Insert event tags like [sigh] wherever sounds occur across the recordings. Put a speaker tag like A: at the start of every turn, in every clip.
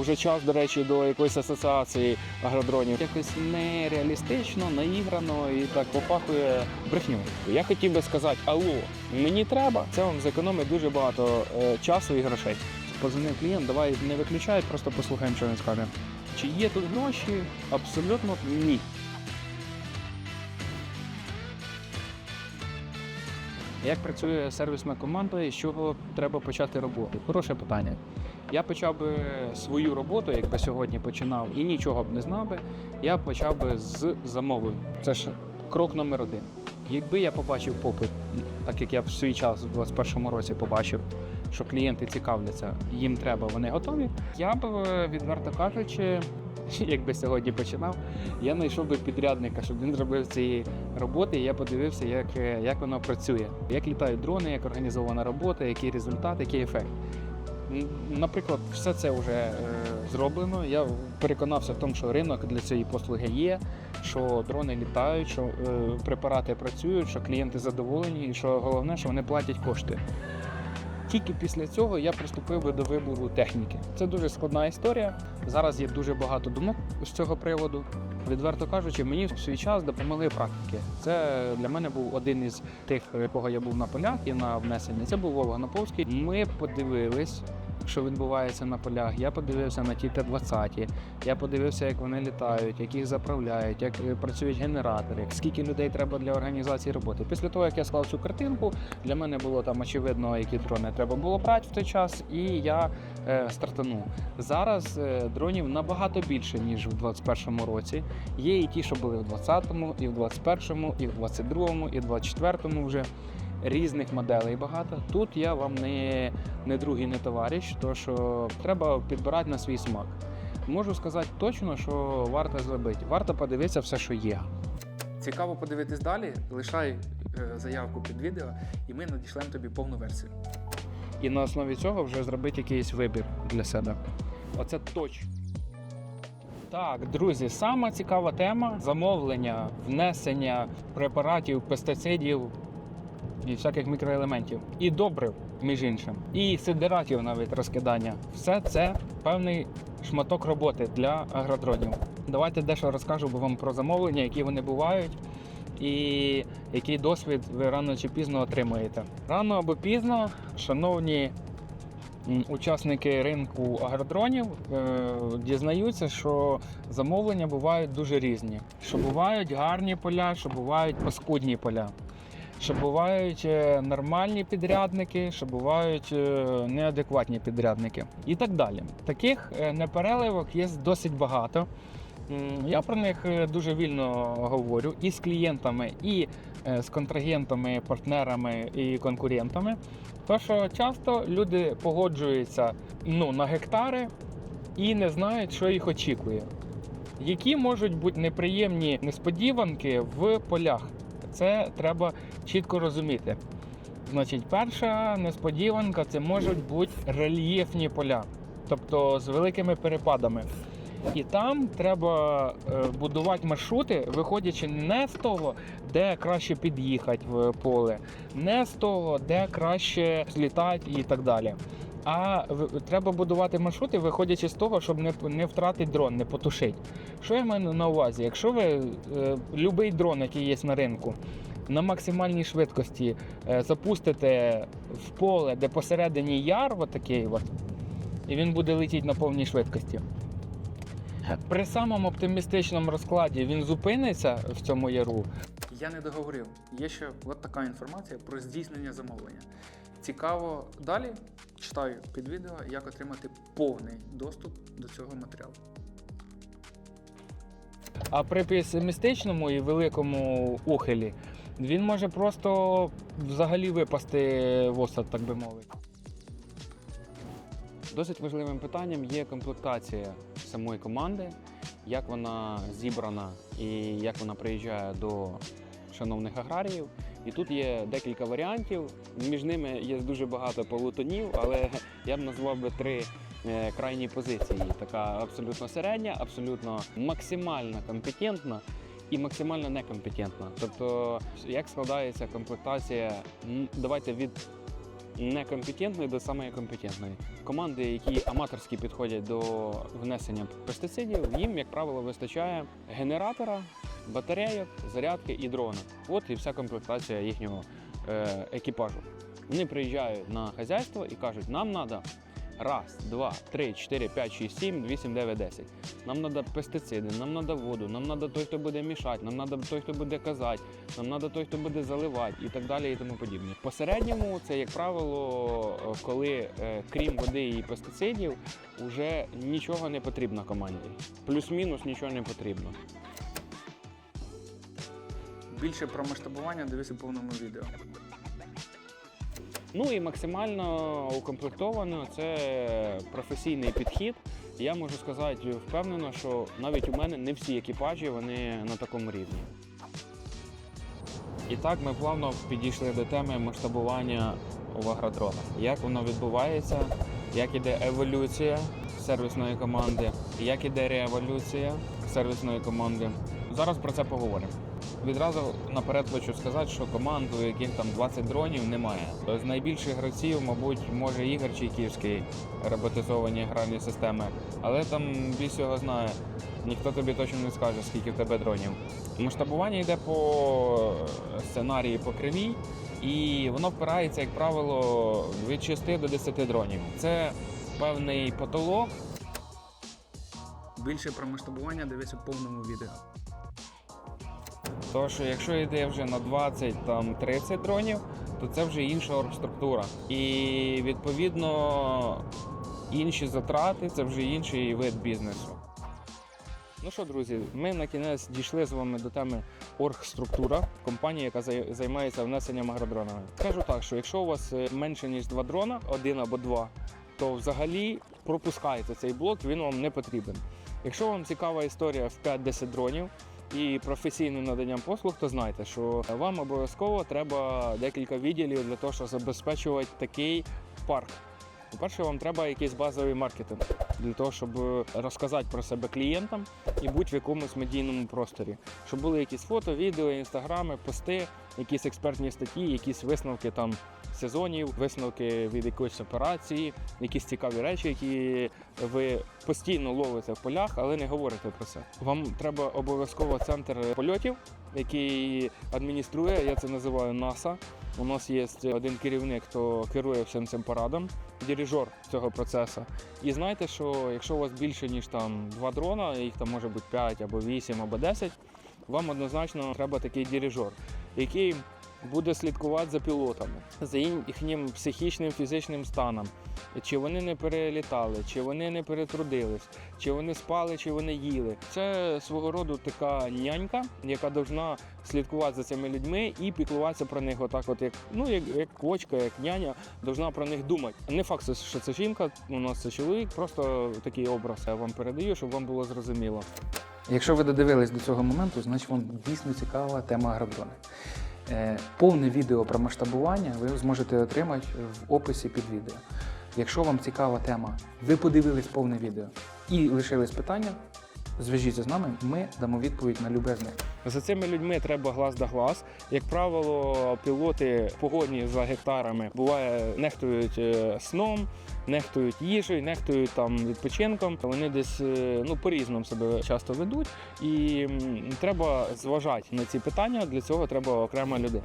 A: вже час, до речі, до якоїсь асоціації агродронів. Якось нереалістично, наіграно і так попахує брехню. Я хотів би сказати, алло, мені треба. Це вам зекономить дуже багато е, часу і грошей. Позвонив клієнт, давай не виключай, просто послухаємо, що він скаже. Чи є тут гроші? Абсолютно ні. Як працює сервісна команда і з чого треба почати роботу? Хороше питання. Я почав би свою роботу, якби сьогодні починав і нічого б не знав би, я почав би з замовлень. Це ж крок номер один. Якби я побачив попит, так як я в свій час у 2021 році побачив, що клієнти цікавляться, їм треба, вони готові. Я б, е, відверто кажучи, [laughs] якби сьогодні починав, я знайшов би підрядника, щоб він зробив ці роботи. І я подивився, як, е, як воно працює, як літають дрони, як організована робота, який результат, який ефект. Наприклад, все це вже е, зроблено. Я переконався в тому, що ринок для цієї послуги є, що дрони літають, що е, препарати працюють, що клієнти задоволені, і що головне, що вони платять кошти. Тільки після цього я приступив до вибору техніки. Це дуже складна історія. Зараз є дуже багато думок з цього приводу. Відверто кажучи, мені в свій час допомогли практики. Це для мене був один із тих, якого я був на полях і на внесенні. Це був Вова Гнаповський. Ми подивились, що відбувається на полях. Я подивився на ті Т-20, я подивився, як вони літають, як їх заправляють, як е, працюють генератори, скільки людей треба для організації роботи. Після того, як я склав цю картинку, для мене було там очевидно, які дрони треба було брати в той час, і я е, стартанув. Зараз е, дронів набагато більше, ніж в 2021 році. Є і ті, що були в 20-му, і в 21-му, і в 22-му, і в 24-му вже. Різних моделей багато. Тут я вам не, не другий, не товариш, то що треба підбирати на свій смак. Можу сказати точно, що варто зробити. Варто подивитися все, що є. Цікаво подивитись далі. Лишай е, заявку під відео, і ми надішлемо тобі повну версію. І на основі цього вже зробити якийсь вибір для себе. Оце точно. Так, друзі, сама цікава тема замовлення, внесення препаратів, пестицидів і всяких мікроелементів. І добрив, між іншим, і сидератів навіть розкидання. Все це певний шматок роботи для агродронів. Давайте дещо розкажу вам про замовлення, які вони бувають, і який досвід ви рано чи пізно отримуєте. Рано або пізно, шановні учасники ринку агродронів е, дізнаються, що замовлення бувають дуже різні. Що бувають гарні поля, що бувають паскудні поля. Що бувають е, нормальні підрядники, що бувають е, неадекватні підрядники і так далі. Таких е, непереливок є досить багато. Я про них дуже вільно говорю і з клієнтами, і з контрагентами, партнерами і конкурентами. То що часто люди погоджуються ну, на гектари і не знають, що їх очікує. Які можуть бути неприємні несподіванки в полях? Це треба чітко розуміти. Значить, перша несподіванка це можуть бути рельєфні поля, тобто з великими перепадами. І там треба е, будувати маршрути, виходячи не з того, де краще під'їхати в поле, не з того, де краще злітати і так далі. А треба будувати маршрути, виходячи з того, щоб не, не втратити дрон, не потушити. Що я маю на увазі? Якщо ви е, будь-який дрон, який є на ринку, на максимальній швидкості е, запустите в поле, де посередині яр, отакий от, і він буде летіти на повній швидкості. При самому оптимістичному розкладі він зупиниться в цьому яру. Я не договорив. Є ще от така інформація про здійснення замовлення. Цікаво далі. Читаю під відео, як отримати повний доступ до цього матеріалу. А при песимістичному і великому ухилі він може просто взагалі випасти в осад, так би мовити. Досить важливим питанням є комплектація самої команди, як вона зібрана і як вона приїжджає до шановних аграріїв. І тут є декілька варіантів. Між ними є дуже багато полутонів, але я б назвав би три е, крайні позиції. Така абсолютно середня, абсолютно максимально компетентна і максимально некомпетентна. Тобто, як складається комплектація, давайте від некомпетентної до самої компетентної. Команди, які аматорськи підходять до внесення пестицидів, їм, як правило, вистачає генератора, батарейок, зарядки і дрона. От і вся комплектація їхнього е, екіпажу. Вони приїжджають на хазяйство і кажуть, нам треба раз, два, три, чотири, п'ять, шість, сім, вісім, дев'ять, десять. Нам треба пестициди, нам треба воду, нам треба той, хто буде мішати, нам треба той, хто буде казати, нам треба той, хто буде заливати і так далі, і тому подібне. По середньому це, як правило, коли е, крім води і пестицидів, вже нічого не потрібно команді. Плюс-мінус нічого не потрібно.
B: Більше про масштабування дивись у повному відео.
A: Ну і максимально укомплектовано це професійний підхід. Я можу сказати впевнено, що навіть у мене не всі екіпажі вони на такому рівні. І так ми плавно підійшли до теми масштабування в агродронах. Як воно відбувається, як іде еволюція сервісної команди, як іде рееволюція сервісної команди. Зараз про це поговоримо. Відразу наперед хочу сказати, що команд, у яких там 20 дронів, немає. З найбільших гравців, мабуть, може Ігор Чайківський, роботизовані гральні системи, але там більш його знає. Ніхто тобі точно не скаже, скільки в тебе дронів. Масштабування йде по сценарії по кривій, і воно впирається, як правило, від 6 до 10 дронів. Це певний потолок,
B: Більше про масштабування дивись у повному відео.
A: Тому що якщо йде вже на 20 там 30 дронів, то це вже інша оргструктура. І відповідно інші затрати це вже інший вид бізнесу. Ну що, друзі, ми на кінець дійшли з вами до теми оргструктура, компанії, яка займається внесенням агродронами. Кажу так, що якщо у вас е, менше ніж два дрона, один або два, то взагалі пропускайте цей блок, він вам не потрібен. Якщо вам цікава історія в 5-10 дронів, і професійним наданням послуг, то знайте, що вам обов'язково треба декілька відділів для того, щоб забезпечувати такий парк. По-перше, вам треба якийсь базовий маркетинг для того, щоб розказати про себе клієнтам і бути в якомусь медійному просторі. Щоб були якісь фото, відео, інстаграми, пости, якісь експертні статті, якісь висновки там сезонів, висновки від якоїсь операції, якісь цікаві речі, які ви постійно ловите в полях, але не говорите про це. Вам треба обов'язково центр польотів, який адмініструє, я це називаю НАСА. У нас є один керівник, хто керує всім цим парадом, дирижер цього процесу. І знайте, що якщо у вас більше ніж там два дрона, їх там може бути 5 або 8 або 10, вам однозначно треба такий дирижер, який буде слідкувати за пілотами, за їхнім психічним фізичним станом, чи вони не перелітали, чи вони не перетрудились, чи вони спали, чи вони їли. Це свого роду така нянька, яка повинна слідкувати за цими людьми і піклуватися про них, отак, от як ну як, як квочка, як няня, повинна про них думати. Не факт, що це жінка, у нас це чоловік, просто такий образ я вам передаю, щоб вам було зрозуміло.
B: Якщо ви додивились до цього моменту, значить вам дійсно цікава тема агродрони. Е, Повне відео про масштабування ви зможете отримати в описі під відео. Якщо вам цікава тема, ви подивились повне відео і лишились питання, зв'яжіться з нами, ми дамо відповідь на любе з них.
A: За цими людьми треба глаз да глаз. Як правило, пілоти погодні за гектарами буває нехтують е, сном, нехтують їжею, нехтують там відпочинком. Вони десь е, ну по-різному себе часто ведуть, і треба зважати на ці питання. Для цього треба окрема людина.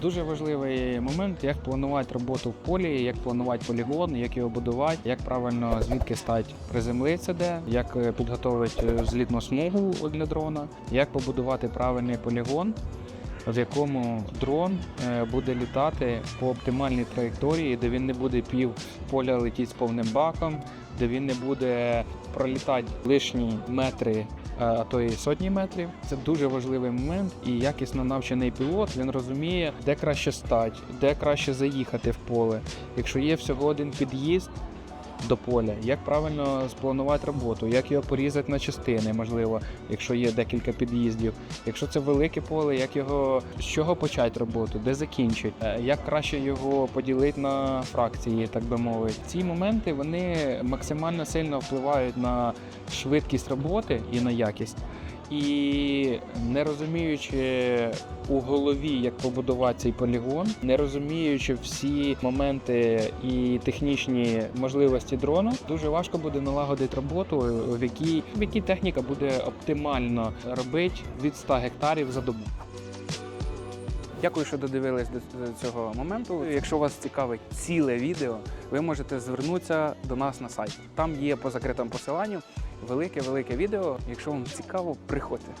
A: Дуже важливий момент, як планувати роботу в полі, як планувати полігон, як його будувати, як правильно звідки стати приземлитися де, як е, підготувати е, злітну смугу для дрона, як побудувати правильний полігон, в якому дрон е, буде літати по оптимальній траєкторії, де він не буде пів поля летіти з повним баком, де він не буде пролітати лишні метри а то і сотні метрів. Це дуже важливий момент, і якісно навчений пілот він розуміє, де краще стати, де краще заїхати в поле. Якщо є всього один під'їзд до поля, як правильно спланувати роботу, як його порізати на частини, можливо, якщо є декілька під'їздів. Якщо це велике поле, як його з чого почати роботу, де закінчити, Е, як краще його поділити на фракції, так би мовити. Ці моменти вони максимально сильно впливають на швидкість роботи і на якість. І не розуміючи у голові, як побудувати цей полігон, не розуміючи всі моменти і технічні можливості дрона, дуже важко буде налагодити роботу, в якій, в якій техніка буде оптимально робити від 100 гектарів за добу.
B: Дякую, що додивились до до цього моменту. Якщо вас цікавить ціле відео, ви можете звернутися до нас на сайт. Там є по закритому посиланню велике-велике відео. Якщо вам цікаво, приходьте.